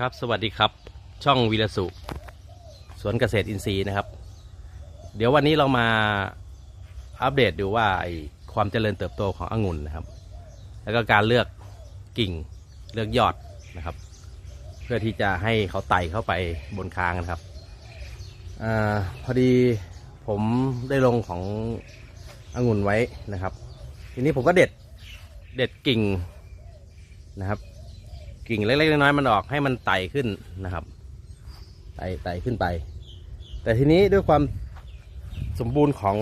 ครับสวัสดีครับช่องวีรสุสวนเกษตรอินทรีย์นะครับ เดี๋ยววันนี้เรามาอัปเดตดูว่าความเจริญเติบโตขององุ่นนะครับ แล้วก็การเลือกกิ่งเลือกยอดนะครับ เพื่อที่จะให้เขาไต่เข้าไปบนคางนะครับอพอดีผมได้ลงขององุ่นไว้นะครับ ทีนี้ผมก็เด็ดเด็ดกิ่งนะครับ กิ่งเล็กๆน้อยๆมันออกให้มันไต่ขึ้นนะครับ ไต่ไต่ขึ้นไป แต่ทีนี้ด้วยความสมบูรณ์ของ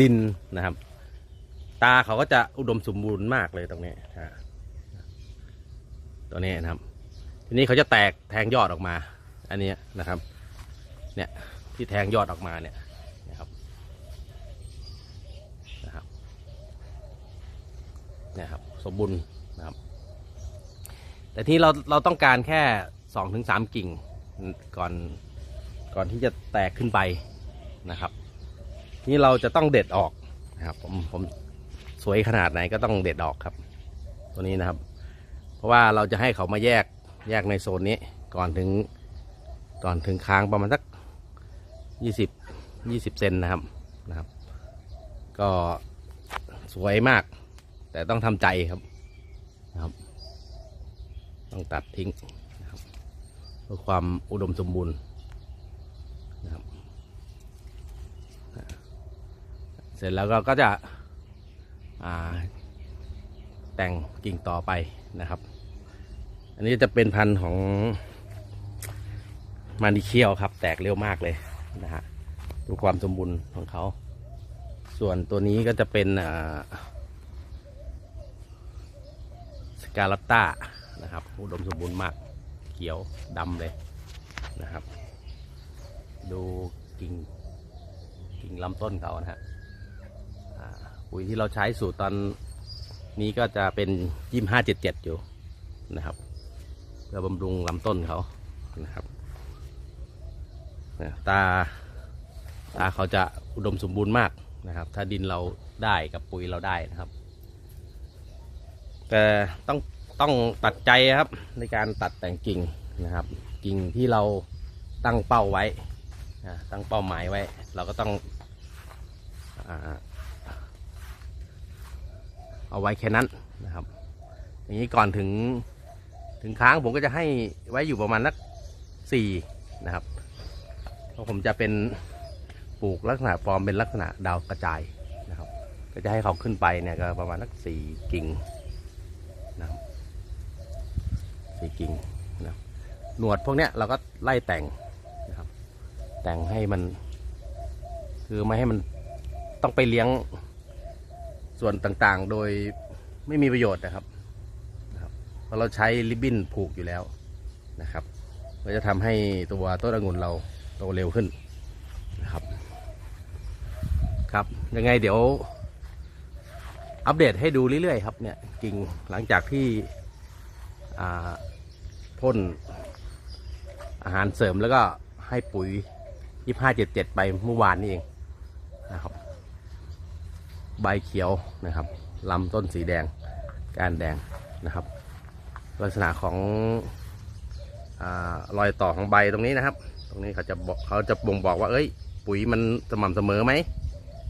ดินนะครับ ตาเขาก็จะอุดมสมบูรณ์มากเลยตรงนี้ตัวนี้นะครับ ทีนี้เขาจะแตกแทงยอดออกมา อันนี้นะครับ เนี่ยที่แทงยอดออกมาเนี่ยนะครับนะครับ เนี่ยครับ สมบูรณ์นะครับ แต่ที่เราเราต้องการแค่สองถึงสามกิ่งก่อนก่อนที่จะแตกขึ้นไปนะครับ นี่เราจะต้องเด็ดออกนะครับ ผมผมสวยขนาดไหนก็ต้องเด็ดออกครับ ตัวนี้นะครับ เพราะว่าเราจะให้เขามาแยกแยกในโซนนี้ก่อนถึงก่อนถึงค้างประมาณสักยี่สิบยี่สิบเซนนะครับนะครับ ก็สวยมาก แต่ต้องทำใจครับนะครับ ต้องตัดทิ้งนะครับเพื่อความอุดมสมบูรณ์นะครับเสร็จแล้วก็ก็จะแต่งกิ่งต่อไปนะครับ อันนี้จะเป็นพันธุ์ของมานิเคียวครับ แตกเร็วมากเลยนะฮะดูความสมบูรณ์ของเขา ส่วนตัวนี้ก็จะเป็นสกาลต้า นะครับอุดมสมบูรณ์มากเขียวดำเลยนะครับ ดูกิ่งกิ่งลำต้นเขานะฮะปุ๋ยที่เราใช้สูตรตอนนี้ก็จะเป็นยี่ห้าเจ็ดเจ็ดอยู่นะครับ เพื่อบำรุงลำต้นเขานะครับตาตาเขาจะอุดมสมบูรณ์มากนะครับ ถ้าดินเราได้กับปุ๋ยเราได้นะครับ แต่ต้อง ต้องตัดใจครับในการตัดแต่งกิ่งนะครับ กิ่งที่เราตั้งเป้าไว้ตั้งเป้าหมายไว้ เราก็ต้องเอาไว้แค่นั้นนะครับ อย่างนี้ก่อนถึงถึงค้างผมก็จะให้ไว้อยู่ประมาณนักสี่นะครับเพราะผมจะเป็นปลูกลักษณะฟอร์มเป็นลักษณะดาวกระจายนะครับ ก็จะให้เขาขึ้นไปเนี่ยก็ประมาณนักสี่กิ่งนะครับ สีกิ่งนะหนวดพวกเนี้ยเราก็ไล่แต่งนะครับ แต่งให้มัน คือไม่ให้มันต้องไปเลี้ยงส่วนต่างๆ โดยไม่มีประโยชน์นะครับนะครับเพราะเราใช้ริบบิ้นผูกอยู่แล้วนะครับก็จะทำให้ตัวต้นองุ่นเราโตเร็วขึ้นนะครับ ครับยังไงเดี๋ยวอัปเดตให้ดูเรื่อยๆครับเนี่ยกิ่งหลังจากที่อ่า พ่นอาหารเสริมแล้วก็ให้ปุ๋ยยี่ห้าเจ็ดเจ็ดไปเมื่อวานนี้เองนะครับ ใบเขียวนะครับลำต้นสีแดงก้านแดงนะครับ ลักษณะของอรอยต่อของใบตรงนี้นะครับ ตรงนี้เขาจะบอกเขาจะบ่งบอกว่า เอ้ย ปุ๋ยมันสม่ำเสมอไหม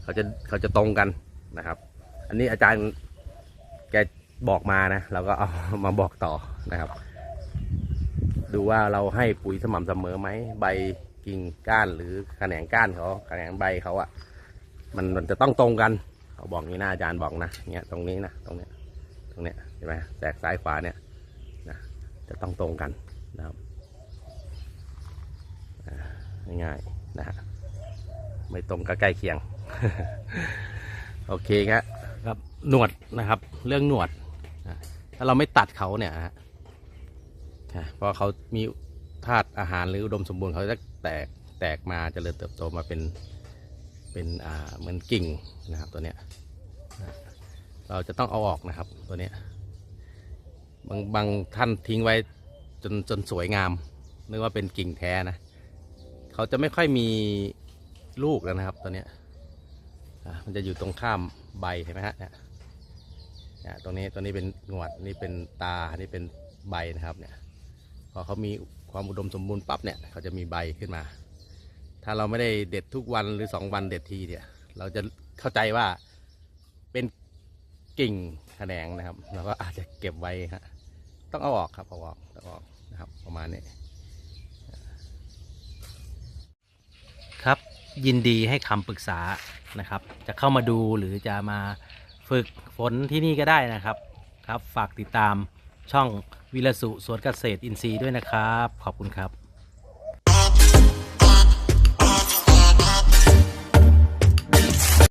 เขาจะเขาจะตรงกันนะครับ อันนี้อาจารย์แกบอกมานะเราก็เอามาบอกต่อนะครับ ดูว่าเราให้ปุ๋ยสม่ำเสมอไหมใบกิ่งก้านหรือแขนงก้านเขาแขนงใบเขาอะมันมันจะต้องตรงกัน เขาบอกนี้นะอาจารย์บอกนะเนี่ยตรงนี้นะตรงเนี้ยตรงเนี้ยเห็นไหมแตกซ้ายขวาเนี่ยนะจะต้องตรงกันนะครับง่ายๆนะฮะไม่ตรงก็ใกล้เคียง โอเคครับครับหนวดนะครับ เรื่องหนวดถ้าเราไม่ตัดเขาเนี่ยฮะ นะเพราะเขามีธาตุอาหารหรืออุดมสมบูรณ์เขาจะแตกแตกมาเจริญเติบโตมาเป็นเป็นอ่าเหมือนกิ่งนะครับตัวเนี้ยเราจะต้องเอาออกนะครับตัวเนี้ยบางบางท่านทิ้งไว้จนจนสวยงามนึกว่าเป็นกิ่งแท้นะเขาจะไม่ค่อยมีลูกแล้วนะครับตัวเนี้ยมันจะอยู่ตรงข้ามใบเห็นไหมฮะเนี่ยเนี่ยตรงนี้ตัวนี้เป็นหงวดนี่เป็นตานี่เป็นใบนะครับเนี่ย พอเขามีความอุดมสมบูรณ์ปั๊บเนี่ยเขาจะมีใบขึ้นมา ถ้าเราไม่ได้เด็ดทุกวันหรือสองวันเด็ดทีเนี่ยเราจะเข้าใจว่าเป็นกิ่งแขนงนะครับเราก็อาจจะเก็บไว้ฮะต้องเอาออกครับเอาออกต้องเอาออกนะครับประมาณนี้ครับยินดีให้คำปรึกษานะครับ จะเข้ามาดูหรือจะมาฝึกฝนที่นี่ก็ได้นะครับครับ ฝากติดตามช่อง วิลสุสวนเกษตรอินทรีย์ด้วยนะครับ ขอบคุณครับ